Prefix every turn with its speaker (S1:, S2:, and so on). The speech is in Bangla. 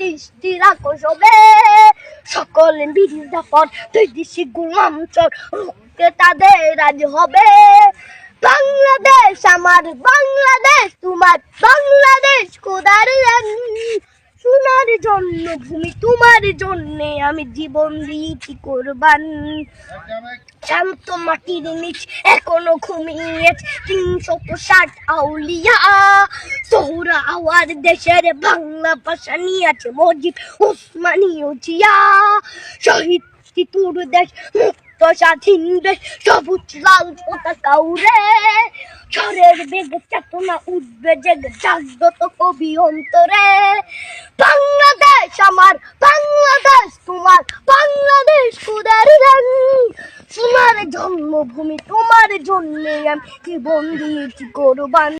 S1: দৃষ্টি রাখো সবে সকলে বিরোধা দাপন তুই দিশি চর রুখতে তাদের রাজি হবে বাংলাদেশ আমার বাংলাদেশ তোমার বাংলাদেশ খোদার সোনার জন্য ভূমি, তোমার জন্যে আমি জীবন দিয়েছি কোরবান। শান্ত মাটির নিচ এখনও ঘুমিয়ে তিনশত ষাট আউলিয়া। সৌরা আওয়ার দেশের বাংলা ভাষা নিয়েছে মজিদ উসমানীয় জিয়া শহীদ তিতুর দেশ, মুক্ত স্বাধীন দেশ, সবুজ লাল পতাকা উড়ে। কবি অন্তরে বাংলাদেশ আমার, বাংলাদেশ তোমার, বাংলাদেশ কুদার সোনার জন্মভূমি, তোমার জন্যে আমি জীবন দিয়েছি কোরবান।